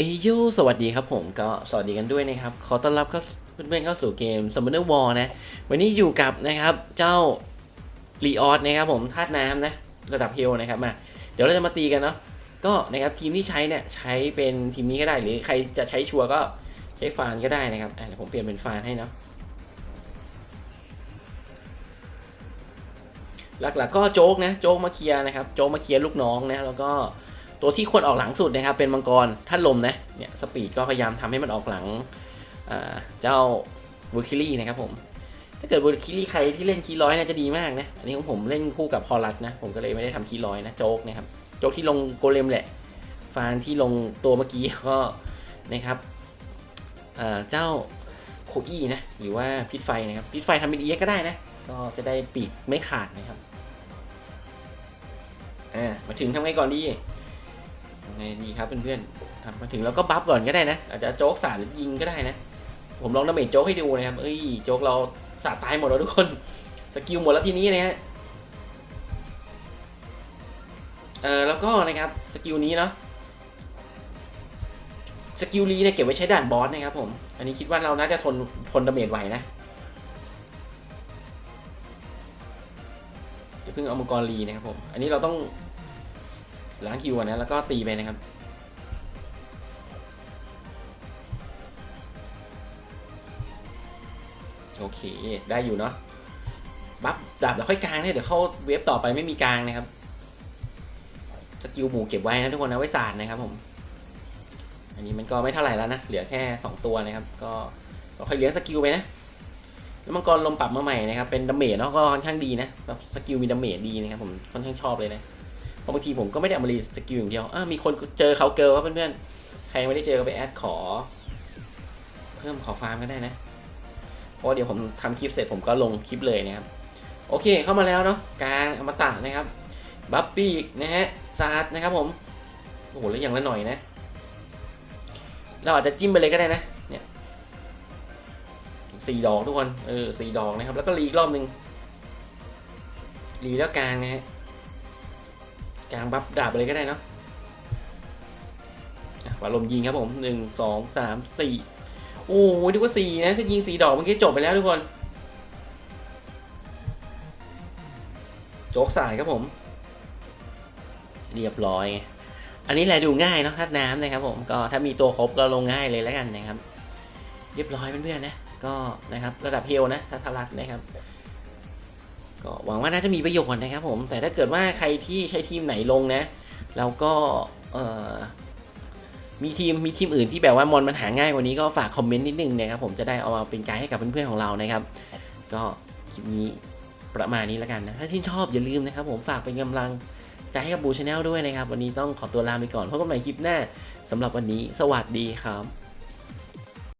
เอยูสวัสดีครับผมก็สวัสดีกันด้วยนะครับ ขอต้อนรับเข้าเพื่อนๆเข้าสู่เกม Summoner War นะ วันนี้อยู่กับนะครับเจ้าลีออสนะครับผมธาตุน้ำนะระดับเฮลนะครับมาเดี๋ยวเราจะมาตีกันเนาะก็นะครับทีมที่ใช้เนี่ยใช้เป็นทีมนี้ก็ได้หรือใครจะใช้ชัวร์ก็ใช้ฟานก็ได้นะครับอะเดี๋ยวผมเปลี่ยนเป็นฟานให้เนาะหลักๆก็โจ๊กนะโจ๊กมาเคลียร์นะครับโจ๊กมาเคลียร์ลูกน้องนะแล้วก็ ตัวที่ควรออกหลังสุดนะครับเป็นมังกรท่านลมนะเนี่ยสปีดก็พยายามทำให้มันออกหลังเจ้าบูคิลี่นะครับผมถ้าเกิดบูคิลี่ใครที่เล่นคีร้อยน่าจะดีมากนะอันนี้ของผมเล่นคู่กับพอลัสนะผมก็เลยไม่ได้ทำคีร้อยนะโจ๊กนะครับโจ๊กที่ลงโกเลมแหละฟานที่ลงตัวเมื่อกี้ก็นะครับเจ้าโคอี้นะหรือว่าพิษไฟนะครับพิษไฟทำเป็นเอ็กก็ได้นะก็จะได้ปีกไม่ขาดนะครับอ่ามาถึงทำไงก่อนดี ไงดีครับเพื่อนๆมาถึงแล้วก็บัฟก่อนก็ได้นะ อาจจะโจ๊กสาดหรือยิงก็ได้นะ ผมลองดาเมจโจ๊กให้ดูนะครับ เอ้ยโจ๊กเราสาดตายหมดแล้วทุกคน สกิลหมดแล้วทีนี้นะฮะ เออแล้วก็นะครับสกิลนี้เนาะ สกิลลีเนี่ยเก็บไว้ใช้ด่านบอสนะครับผม อันนี้คิดว่าเราน่าจะทนทนดาเมจไหวนะจะเพิ่งเอามังกรลีนะครับผม อันนี้เราต้อง ล้างคิวนะแล้วก็ตีไปนะครับโอเค ได้อยู่เนาะบัฟดาบแล้วค่อยกลางเนี่ยเดี๋ยวเข้าเวฟต่อไปไม่มีกลางนะครับสกิลหมูเก็บไว้นะทุกคนนะไว้สาดนะครับผม อันนี้มันก็ไม่เท่าไหร่แล้วนะ เหลือแค่ 2 ตัวนะครับ ก็เราค่อยเลี้ยงสกิลไปนะ แล้วมังกรลมปรับมาใหม่นะครับ เป็นดาเมจเนาะก็ค่อนข้างดีนะแบบสกิลมีดาเมจดีนะครับผมค่อนข้างชอบเลยนะ ราะบางทีผมก็ไม่ได้เอามารีสกิลอย่างเดียวมีคนเจอเขาเกิลครับเพื่อนๆ ใครไม่ได้เจอก็ไปแอดขอ เพิ่มขอฟาร์มก็ได้นะ เพราะเดี๋ยวผมทำคลิปเสร็จผมก็ลงคลิปเลยนะครับ โอเคเข้ามาแล้วเนาะกางอมตะนะครับ บัฟปี้นะฮะซาดนะครับผม โอ้โหแล้วอย่างละหน่อยนะ เราอาจจะจิ้มไปเลยก็ได้นะ เนี่ยสี่ดอกทุกคน เออสี่ดอกนะครับ แล้วก็รีอีกรอบหนึ่งรีแล้วกลางนะฮะ กลางบัฟดาบไปเลยก็ได้เนาะวาลมยิงครับผมหนึ่งสองสามสี่โอ้ยนึกว่าสี่นะถ้ายิงสี่ดอกเมื่อกี้จบไปแล้วทุกคน โจกสายครับผม เรียบร้อย อันนี้แหละดูง่ายเนาะทัดน้ำนะครับผมก็ถ้ามีตัวครบก็ลงง่ายเลยแล้วกันนะครับ เรียบร้อยเพื่อนๆนะ ก็นะครับระดับเฮลนะทัศลักนะครับ ก็หวังว่าน่าจะมีประโยชน์นะครับผม แต่ถ้าเกิดว่าใครที่ใช้ทีมไหนลงนะ แล้วก็มีทีมมีทีมอื่นที่แบบว่ามอนมันหาง่ายกว่านี้ก็ฝากคอมเมนต์นิดนึงนะครับผมจะได้เอามาเป็นไกด์ให้กับเพื่อนๆของเรานะครับ ก็คลิปนี้ประมาณนี้แล้วกันนะ ถ้าชื่นชอบอย่าลืมนะครับผมฝากเป็นกำลังใจให้กับบูชาแนลด้วยนะครับ วันนี้ต้องขอตัวลาไปก่อนพบกันใหม่คลิปหน้าสำหรับวันนี้ สวัสดีครับ